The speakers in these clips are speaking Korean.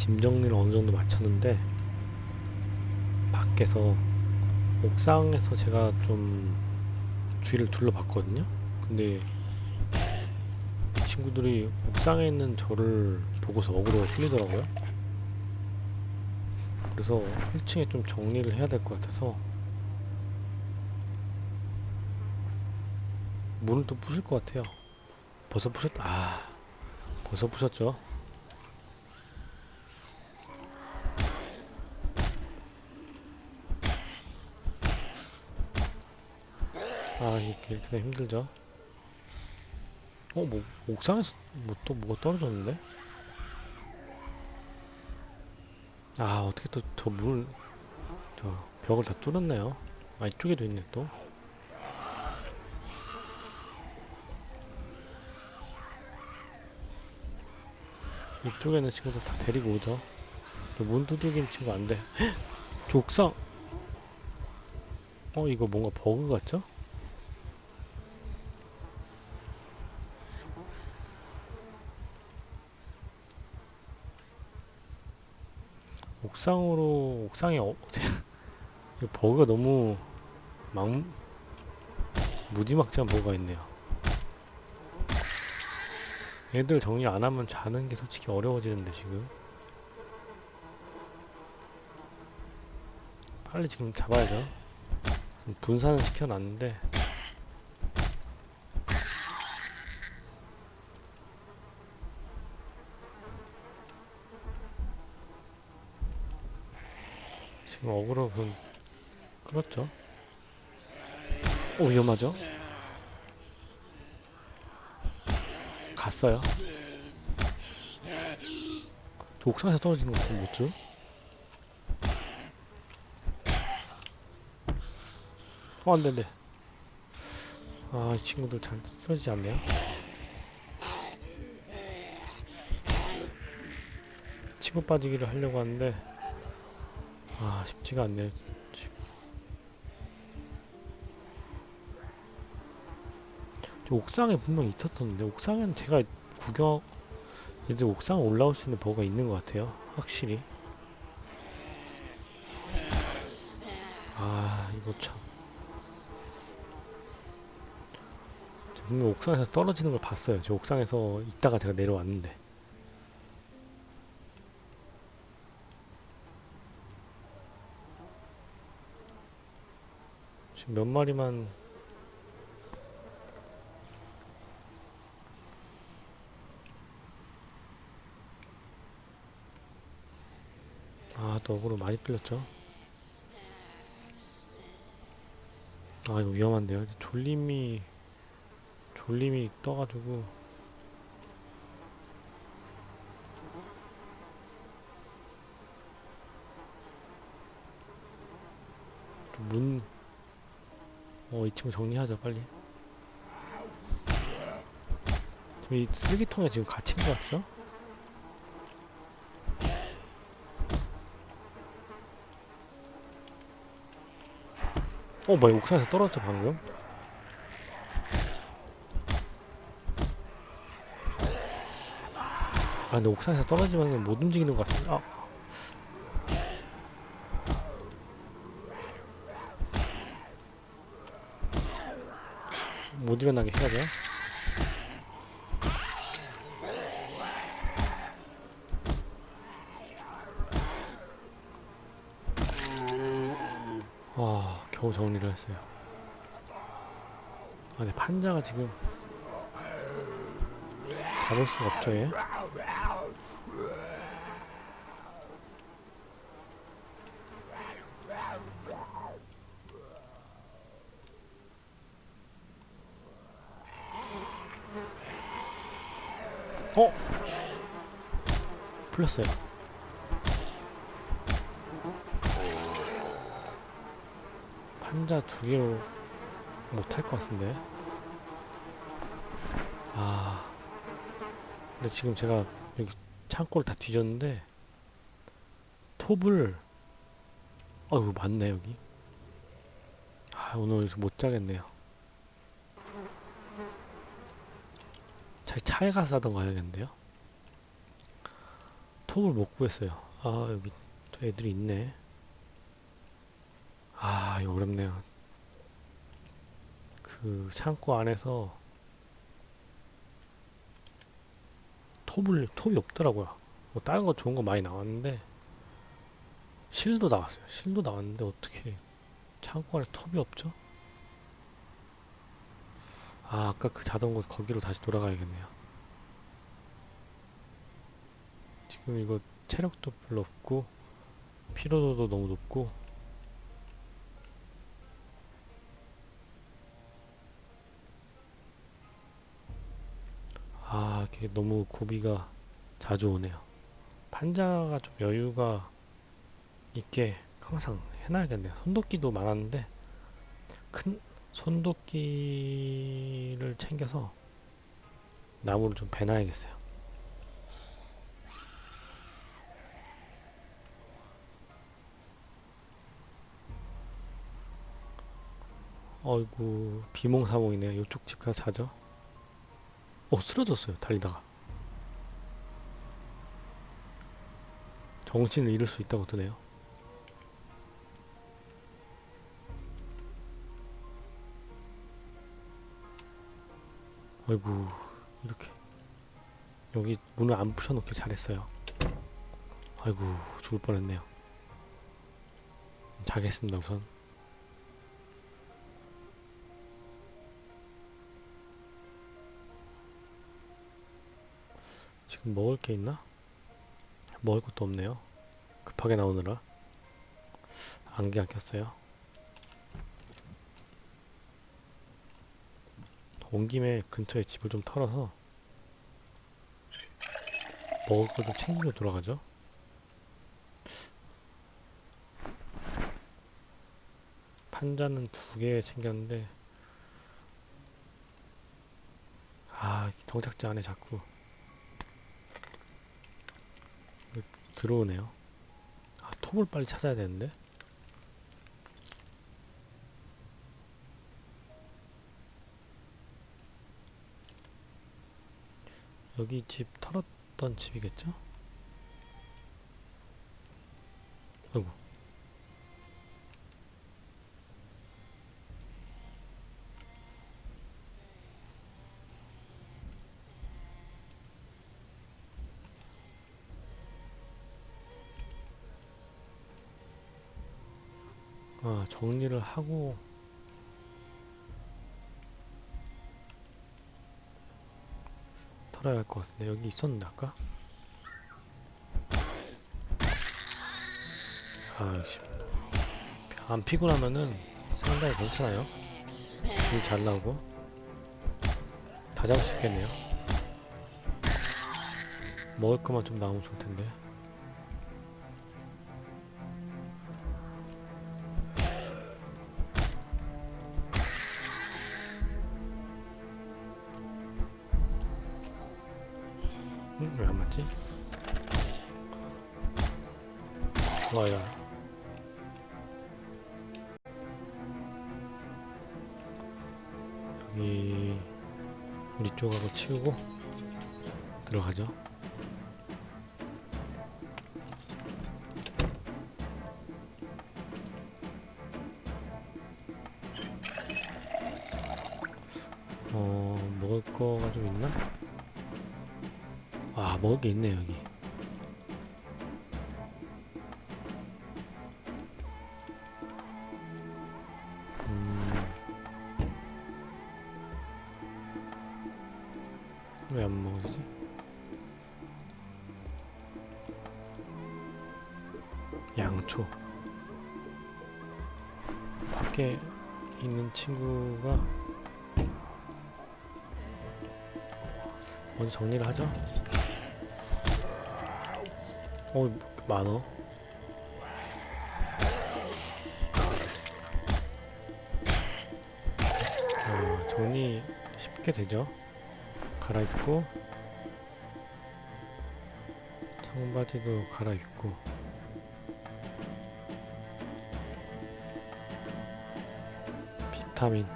짐 정리를 어느 정도 마쳤는데 밖에서 옥상에서 제가 좀 주위를 둘러봤거든요. 근데 이 친구들이 옥상에 있는 저를 보고서 어그로 풀리더라고요. 그래서 1층에 좀 정리를 해야 될 것 같아서 문을 또 부실 것 같아요. 벌써 부셨, 아, 벌써 부셨죠? 이게 되면 힘들죠? 어, 뭐, 옥상에서 뭐또 뭐가 떨어졌는데? 아, 어떻게 또저 물, 저 벽을 다 뚫었네요. 아, 이쪽에도 있네, 또. 이쪽에는 친구들 다 데리고 오죠. 저문 두들긴 친구 안 돼. 헉! 저 옥상! 어, 이거 뭔가 버그 같죠? 옥상으로, 옥상에, 어, 버그가 너무 막, 무지막지한 버그가 있네요. 얘들 정리 안 하면 자는 게 솔직히 어려워지는데 지금. 빨리 지금 잡아야죠. 분산을 시켜놨는데 지금 분 끌었죠 오 위험하죠 갔어요. 저 옥상에서 떨어지는 거좀 못죠? 어, 안 된대. 아, 이 친구들 잘 쓰러지지 않네요. 치고 빠지기를 하려고 하는데, 아, 쉽지가 않네요. 저 옥상에 분명 있었던데 옥상에는 제가 구경 이제 옥상 올라올 수 있는 버가 있는 것 같아요 확실히. 아 이거 참. 저 분명 옥상에서 떨어지는 걸 봤어요. 저 옥상에서 있다가 제가 내려왔는데 지금 몇 마리만 아, 또 어그로 많이 끌렸죠? 아, 이거 위험한데요. 졸림이, 졸림이 떠가지고. 좀 문, 어, 이 친구 정리하자, 빨리. 지금 이 쓰레기통에 지금 갇힌 것 같죠? 어 뭐야 옥상에서 떨어졌죠 방금? 아 근데 옥상에서 떨어지면 못 움직이는 것 같습니다 아. 못 일어나게 해야죠 아 겨우 정리를 했어요. 아 근데 판자가 지금 잡을 수가 없죠 얘 어? 풀렸어요 판자 두 개로 못할 것 같은데. 아. 근데 지금 제가 여기 창고를 다 뒤졌는데 톱을 어 이거 맞네 여기. 아 오늘 못 자겠네요. 차 차에 가서 하던가 해야겠는데요. 톱을 못 구했어요. 아, 여기 또 애들이 있네. 아, 이거 어렵네요. 그 창고 안에서 톱을, 톱이 없더라고요. 뭐 다른 거 좋은 거 많이 나왔는데 실도 나왔어요. 실도 나왔는데 어떻게 창고 안에 톱이 없죠? 아, 아까 그 자전거 거기로 다시 돌아가야겠네요. 지금 이거 체력도 별로 없고 피로도도 너무 높고 아, 이게 너무 고비가 자주 오네요. 판자가 좀 여유가 있게 항상 해놔야겠네요. 손도끼도 많았는데 큰 손도끼를 챙겨서 나무를 좀 베놔야겠어요. 어이구 비몽사몽이네요. 이쪽 집 가서 자죠. 어 쓰러졌어요. 달리다가 정신을 잃을 수 있다고 뜨네요. 아이고 이렇게 여기 문을 안 부셔놓길 잘했어요. 아이고 죽을 뻔했네요. 자겠습니다 우선. 지금 먹을 게 있나? 먹을 것도 없네요. 급하게 나오느라 안개 안 꼈어요. 온 김에 근처에 집을 좀 털어서 먹을 거 좀 챙기고 돌아가죠. 판자는 두 개 챙겼는데 아 정착지 안에 자꾸 들어오네요. 아 톱을 빨리 찾아야 되는데 여기 집 털었던 집이겠죠? 아이고 아 정리를 하고 털어야 할 것 같은데. 여기 있었는데 아까? 아이씨. 안 피곤하면은 상당히 괜찮아요. 일 잘 나오고. 다 잡을 수 있겠네요. 먹을 것만 좀 나오면 좋을 텐데 아 먹을 게 있네 여기. 왜안 먹지? 양초. 밖에 있는 친구가 먼저 정리를 하죠. 어, 많어. 어, 정리 쉽게 되죠. 갈아입고 청바지도 갈아입고 비타민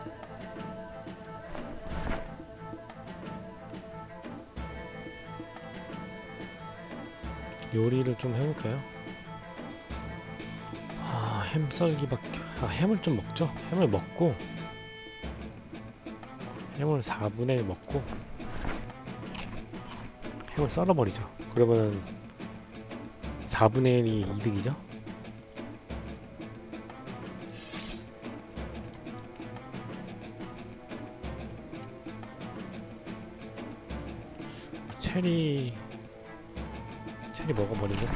요리를 좀 해볼까요? 아, 햄 썰기밖에 아, 햄을 좀 먹죠? 햄을 먹고 햄을 4분의 1 먹고 햄을 썰어버리죠. 그러면 4분의 1이 이득이죠? 체리 체리 먹어버리죠.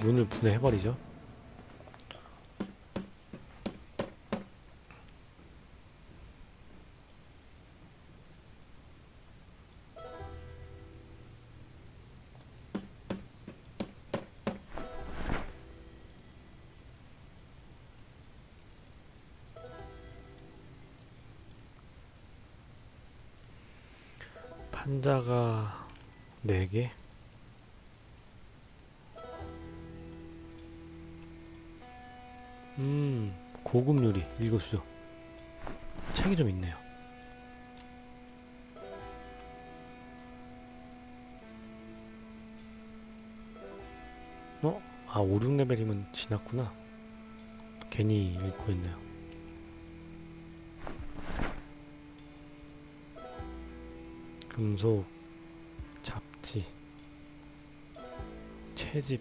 문을 분해해버리죠. 판자가 4개? 음 고급 요리 읽어주죠. 책이 좀 있네요. 어? 아 5, 6레벨이면 지났구나. 괜히 읽고 있네요 금속 잡지 채집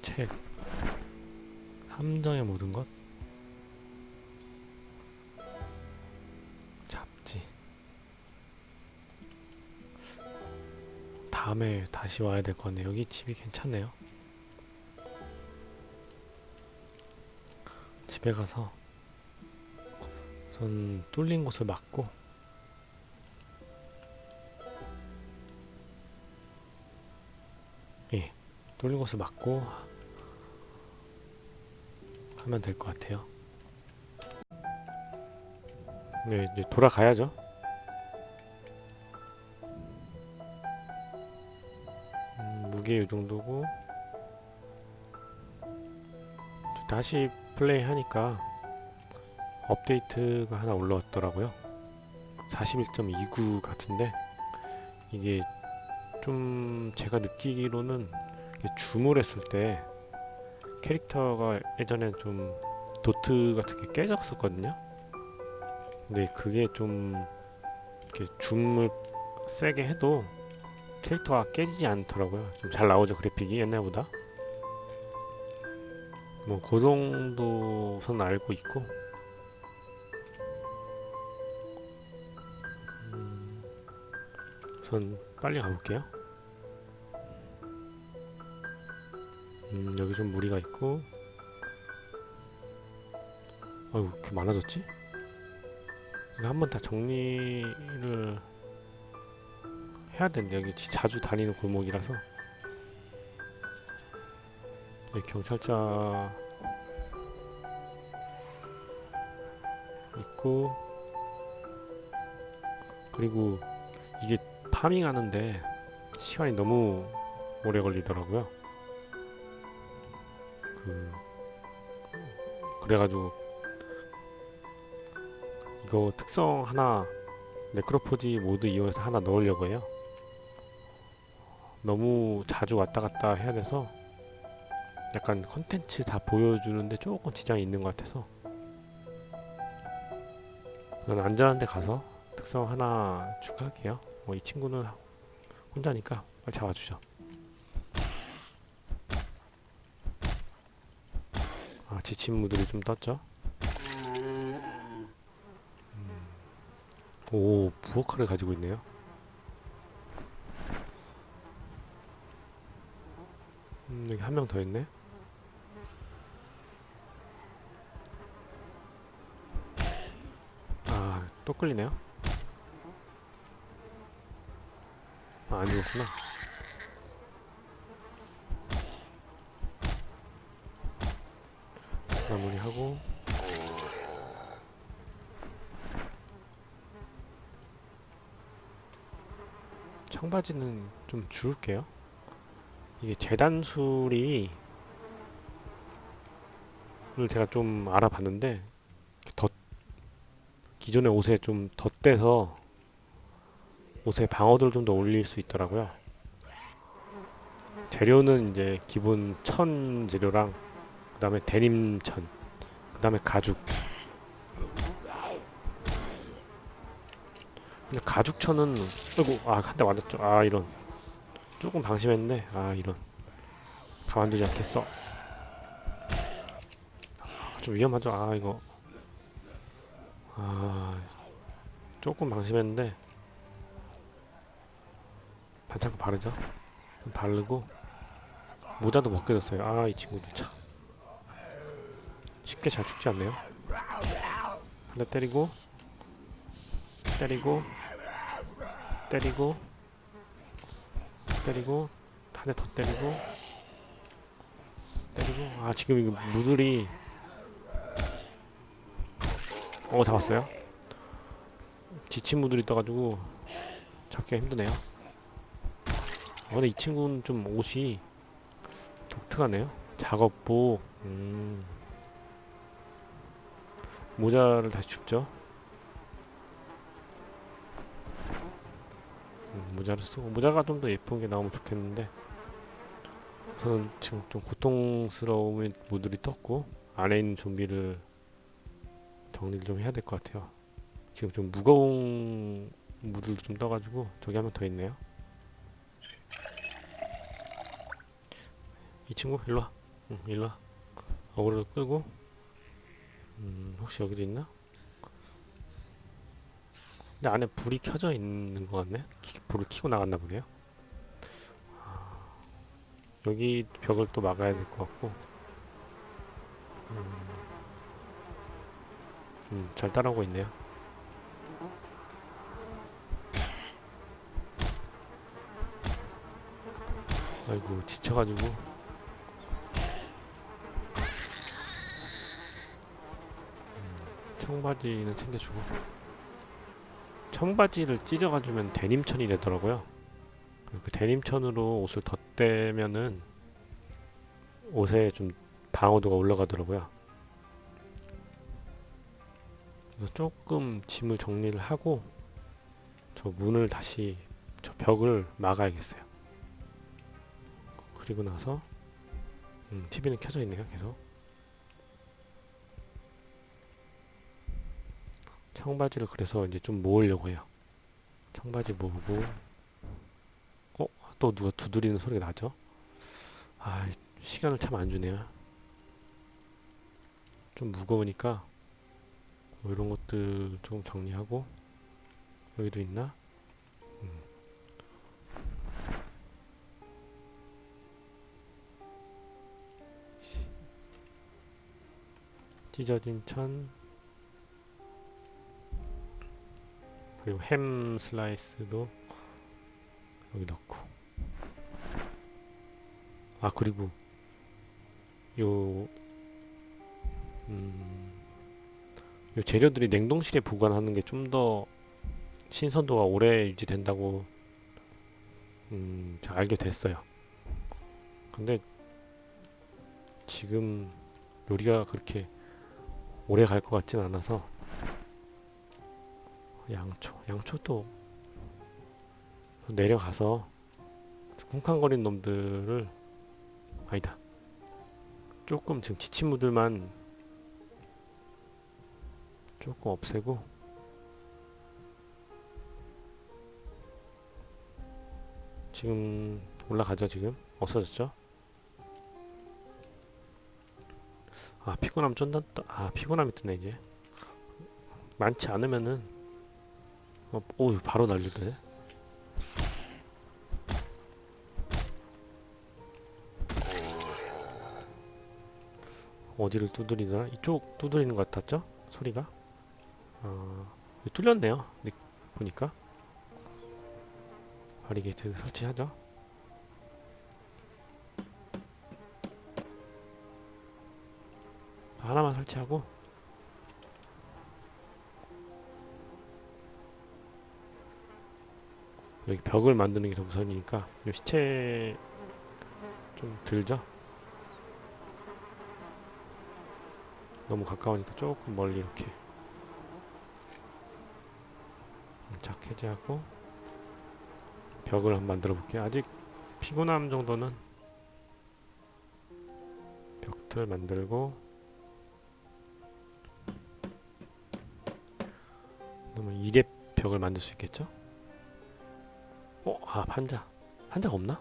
책. 함정의 모든 것? 잡지. 다음에 다시 와야 될 거네 여기 집이 괜찮네요. 집에 가서 우선 뚫린 곳을 막고 예 뚫린 곳을 막고 하면 될 것 같아요. 네, 이제 돌아가야죠. 음, 무게 이 정도고 다시 플레이 하니까 업데이트가 하나 올라왔더라고요. 41.29 같은데 이게 좀 제가 느끼기로는 줌을 했을 때 캐릭터가 예전엔 좀 도트 같은 게 깨졌었거든요. 근데 그게 좀 이렇게 줌을 세게 해도 캐릭터가 깨지지 않더라고요. 좀 잘 나오죠 그래픽이 옛날보다. 뭐 그 정도 선 알고 있고. 음, 우선 빨리 가볼게요. 음, 여기 좀 무리가 있고 아유 이렇게 많아졌지? 이거 한번 다 정리를 해야 되는데 여기 지- 자주 다니는 골목이라서 여기 경찰차 있고 그리고 이게 파밍하는데 시간이 너무 오래 걸리더라고요. 그 그래가지고 이거 특성 하나 네크로포지 모드 이용해서 하나 넣으려고 해요. 너무 자주 왔다 갔다 해야 돼서 약간 컨텐츠 다 보여주는데 조금 지장이 있는 것 같아서 저는 안전한 데 가서 특성 하나 추가할게요. 뭐이 친구는 혼자니까 빨리 잡아주죠. 아 지친 무들이 좀 떴죠? 음. 오 부엌칼을 가지고 있네요. 음, 여기 한 명 더 있네. 아, 또 끌리네요. 아, 아니었구나. 마무리하고 청바지는 좀 줄게요. 이게 재단술이 제가 좀 알아봤는데 덧 기존의 옷에 좀 덧대서 옷의 방어도를 좀 더 올릴 수 있더라고요. 재료는 이제 기본 천 재료랑 그 다음에 데님 천, 그 다음에 가죽. 근데 가죽 천은 아이고 아 한 대 맞았죠. 아 이런 조금 방심했는데 아 이런 가만두지 않겠어. 아, 좀 위험하죠. 아 이거 아 조금 방심했는데 반창고 바르죠. 바르고 모자도 벗겨졌어요. 아 이 친구들 참 쉽게 잘 죽지 않네요. 한대 때리고 때리고 때리고 때리고 한 대 더 때리고 때리고 아 지금 이거 무들이 어 잡았어요. 지친 무들이 떠가지고 잡기가 힘드네요. 어, 근데 이 친구는 좀 옷이 독특하네요. 작업복, 음. 모자를 다시 줍죠. 음, 모자를 쓰고 모자가 좀 더 예쁜 게 나오면 좋겠는데 저는 지금 좀 고통스러운 모들이 떴고 안에 있는 좀비를 정리를 좀 해야 될 것 같아요. 지금 좀 무거운 무들도 좀 떠가지고 저기 한 명 더 있네요. 이 친구 일로 와. 응, 일로 와. 어그로를 끄고 음, 혹시 여기도 있나? 근데 안에 불이 켜져 있는 것 같네. 키- 불을 켜고 나갔나 보네요. 아, 여기 벽을 또 막아야 될 것 같고. 음, 음, 잘 따라오고 있네요. 아이고 지쳐가지고 청바지는 챙겨주고 청바지를 찢어가주면 데님천이 되더라고요. 그 데님천으로 옷을 덧대면은 옷에 좀 방어도가 올라가더라고요. 그래서 조금 짐을 정리를 하고 저 문을 다시 저 벽을 막아야겠어요. 그리고 나서 음, TV는 켜져 있네요. 계속. 청바지를 그래서 이제 좀 모으려고 해요. 청바지 모으고 어? 또 누가 두드리는 소리가 나죠? 아 시간을 참 안 주네요. 좀 무거우니까 뭐 이런 것들 좀 정리하고 여기도 있나? 음. 찢어진 천 그리고 햄 슬라이스도 여기 넣고 아 그리고 요 음, 요 재료들이 냉동실에 보관하는 게 좀 더 신선도가 오래 유지된다고 음, 알게 됐어요. 근데 지금 요리가 그렇게 오래 갈 것 같진 않아서 양초, 양초도 내려가서 쿵쾅거리는 놈들을 아니다. 조금 지금 지친 무들만 조금 없애고 지금 올라가죠 지금 없어졌죠? 아 피곤함 쩐다 아 피곤함이 뜨네 이제 많지 않으면은 어, 오 바로 날리네. 어디를 두드리나? 이쪽 두드리는 것 같았죠? 소리가? 어, 뚫렸네요. 네, 보니까. 바리게이트 설치하죠? 하나만 설치하고 여기 벽을 만드는 게 더 우선이니까 이 시체 좀 들죠? 너무 가까우니까 조금 멀리 이렇게 작 해제하고 벽을 한번 만들어 볼게요. 아직 피곤함 정도는 벽틀 만들고 그러면 이랩 벽을 만들 수 있겠죠? 어? 아 판자 판자가 없나?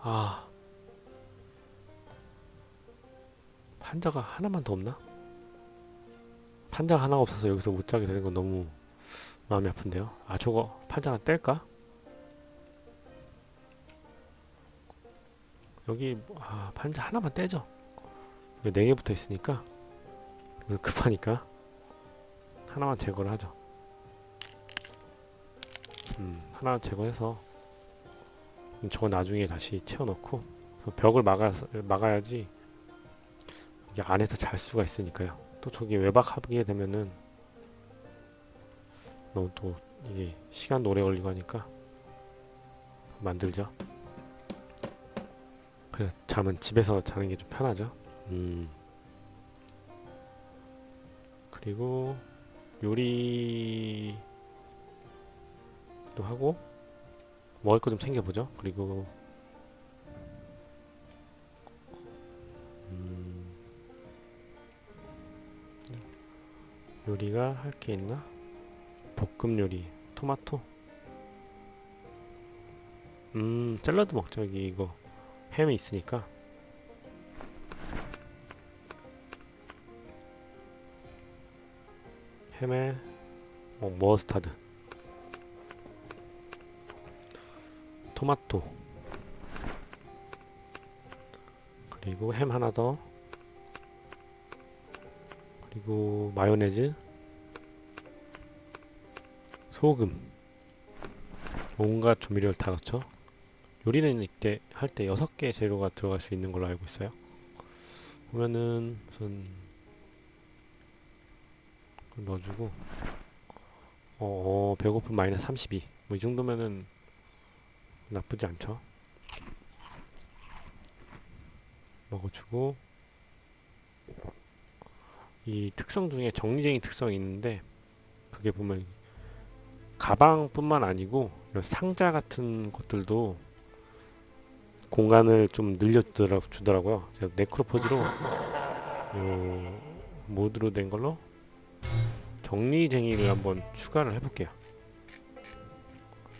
아 판자가 하나만 더 없나? 판자가 하나가 없어서 여기서 못 자게 되는 건 너무 마음이 아픈데요. 아 저거 판자 하나 뗄까? 여기 아 판자 하나만 떼죠. 이거 네개 붙어 있으니까 급하니까 하나만 제거를 하죠. 음 하나 제거해서 저거 나중에 다시 채워넣고 그래서 벽을 막아 막아야지 이게 안에서 잘 수가 있으니까요. 또 저기 외박하게 되면은 너무 또 이게 시간도 오래 걸리고 하니까 만들죠. 그래 잠은 집에서 자는 게 좀 편하죠. 음. 그리고 요리 도 하고 먹을 거 좀 챙겨보죠. 그리고 음. 요리가 할 게 있나? 볶음 요리 토마토 음 샐러드 먹자 여기 이거 햄이 있으니까 햄에 뭐 머스타드 토마토. 그리고 햄 하나 더. 그리고 마요네즈. 소금. 온갖 조미료를 다 넣죠 요리는 이때 할 때 6개 재료가 들어갈 수 있는 걸로 알고 있어요. 보면은 그걸 넣어주고. 어, 어 배고픔 마이너스 32 뭐 이 정도면은 나쁘지 않죠 먹어주고 이 특성 중에 정리쟁이 특성이 있는데 그게 보면 가방뿐만 아니고 이런 상자 같은 것들도 공간을 좀 늘려주더라고요. 제가 네크로포즈로 요 모드로 된 걸로 정리쟁이를 한번 추가를 해볼게요.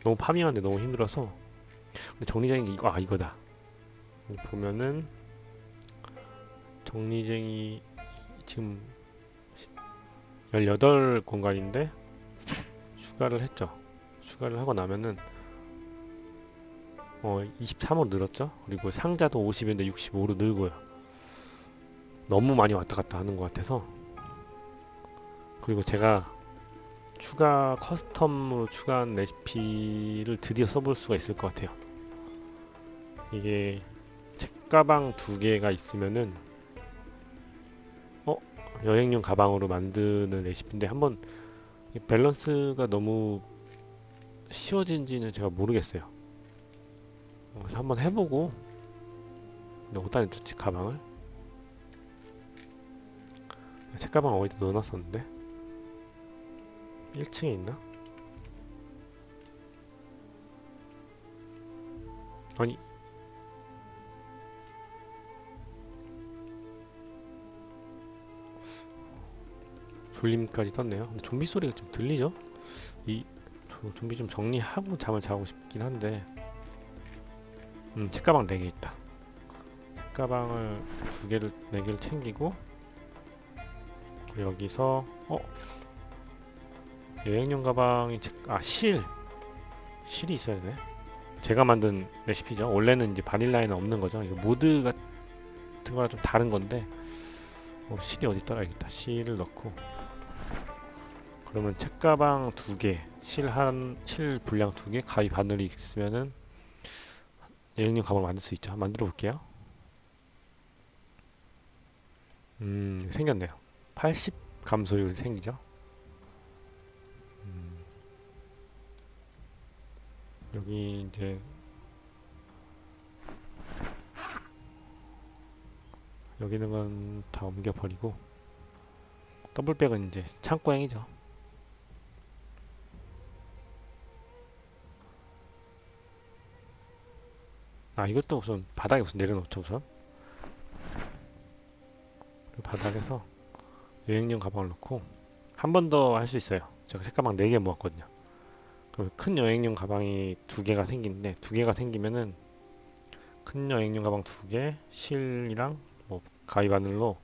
너무 파밍하는데 너무 힘들어서 정리쟁이 이거 아 이거다. 보면은 정리쟁이 지금 18 공간인데 추가를 했죠. 추가를 하고 나면은 어 23호 늘었죠. 그리고 상자도 50인데 65로 늘고요. 너무 많이 왔다 갔다 하는 것 같아서 그리고 제가 추가 커스텀으로 추가한 레시피를 드디어 써볼 수가 있을 것 같아요. 이게 책가방 두 개가 있으면은 어 여행용 가방으로 만드는 레시피인데 한번 이 밸런스가 너무 쉬워진지는 제가 모르겠어요. 어, 그래서 한번 해보고 근데 어디다 뒀지 가방을? 책가방 어디다 넣어놨었는데 1층에 있나? 아니 졸림까지 떴네요. 근데 좀비 소리가 좀 들리죠? 이 저- 좀비 좀 정리하고 잠을 자고 싶긴 한데 음 책가방 4개 있다. 책가방을 두 개를 네 개를 챙기고 그리고 여기서 어 여행용 가방이 책, 아 실. 실이 있어야 되네. 제가 만든 레시피죠. 원래는 이제 바닐라에는 없는 거죠. 이거 모드 같은 거랑 좀 다른 건데 어, 실이 어디 있더라 여기다 실을 넣고 그러면 책가방 두 개, 실 한, 실 분량 두 개, 가위 바늘이 있으면은 여행용 가방 만들 수 있죠. 만들어 볼게요. 음, 생겼네요. 80 감소율 생기죠. 음, 여기 이제 여기 있는 건 다 옮겨버리고 더블백은 이제 창고행이죠. 아 이것도 우선 바닥에 우선 내려놓죠 우선 바닥에서 여행용 가방을 넣고 한 번 더 할 수 있어요 제가 색가방 4개 모았거든요 그럼 큰 여행용 가방이 두 개가 생기는데 두 개가 생기면은 큰 여행용 가방 두 개, 실이랑 뭐 가위 바늘로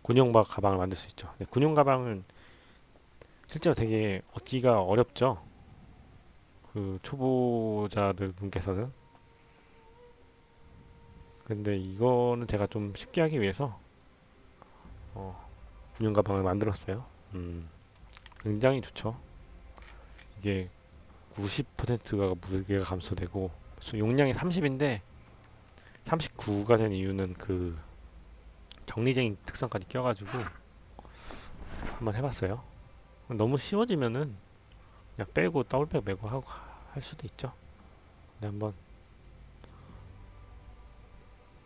군용 바- 가방을 만들 수 있죠. 군용 가방은 실제로 되게 얻기가 어렵죠. 그 초보자들 분께서는. 근데 이거는 제가 좀 쉽게 하기 위해서 어, 군용 가방을 만들었어요. 음, 굉장히 좋죠. 이게 90%가 무게가 감소되고 용량이 30인데 39가 된 이유는 그 정리쟁이 특성까지 껴가지고 한번 해봤어요. 너무 쉬워지면은 그냥 빼고 더블백 메고 하고 할 수도 있죠. 근데 한번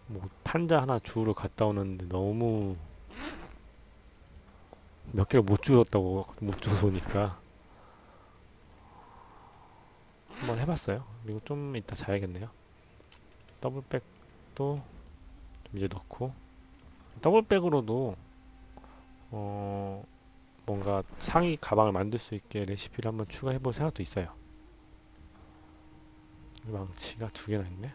뭐 판자 하나 주우러 갔다 오는데 너무 몇 개를 못 주웠다고 못 주워서 오니까 한번 해봤어요. 그리고 좀 이따 자야겠네요. 더블백도 좀 이제 넣고 더블백으로도 어 뭔가 상위 가방을 만들 수 있게 레시피를 한번 추가해 볼 생각도 있어요. 망치가 두 개나 있네.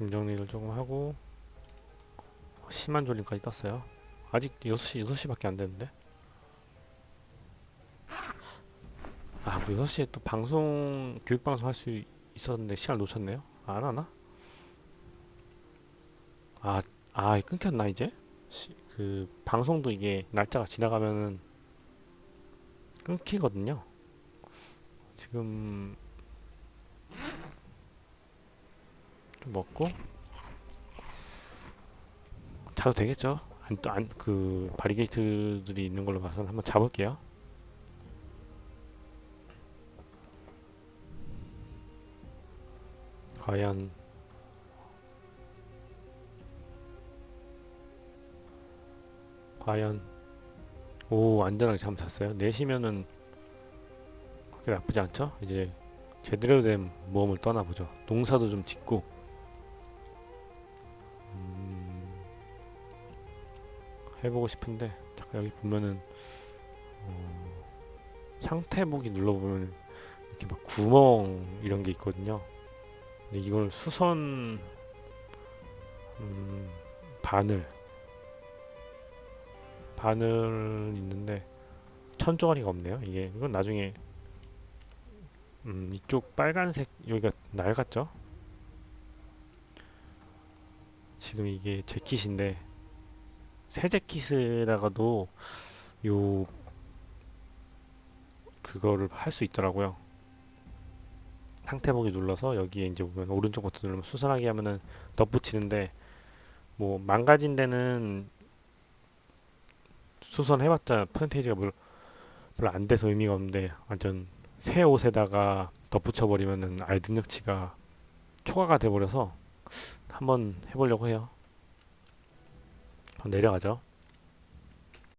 짐 정리를 조금 하고 심한 졸림까지 떴어요. 아직 6시, 6시밖에 안 됐는데. 아, 뭐 6시에 또 방송, 교육방송 할 수 있었는데 시간 놓쳤네요. 안 하나? 아, 아, 끊겼나, 이제? 시, 그, 방송도 이게 날짜가 지나가면은 끊기거든요. 지금, 좀 먹고, 자도 되겠죠? 안, 또 안, 그, 바리게이트들이 있는 걸로 봐서 한번 잡을게요. 과연 과연 오 안전하게 잠 잤어요 4시면은 그렇게 나쁘지 않죠 이제 제대로 된 모험을 떠나보죠 농사도 좀 짓고 해보고 싶은데 잠깐 여기 보면은 어, 상태 보기 눌러보면 이렇게 막 구멍 이런 게 있거든요 근데 이걸 수선 음, 바늘 바늘 있는데 천 조각이가 없네요. 이게 이건 나중에 음, 이쪽 빨간색 여기가 낡았죠? 지금 이게 재킷인데 새 재킷에다가도 요 그거를 할 수 있더라고요. 상태 보기 눌러서 여기에 이제 보면 오른쪽 버튼 누르면 수선하게 하면은 덧붙이는데 뭐 망가진 데는 수선 해봤자 퍼센테이지가 별로, 별로 안 돼서 의미가 없는데 완전 새 옷에다가 덧붙여 버리면은 아예 능력치가 초과가 돼 버려서 한번 해보려고 해요. 내려가죠.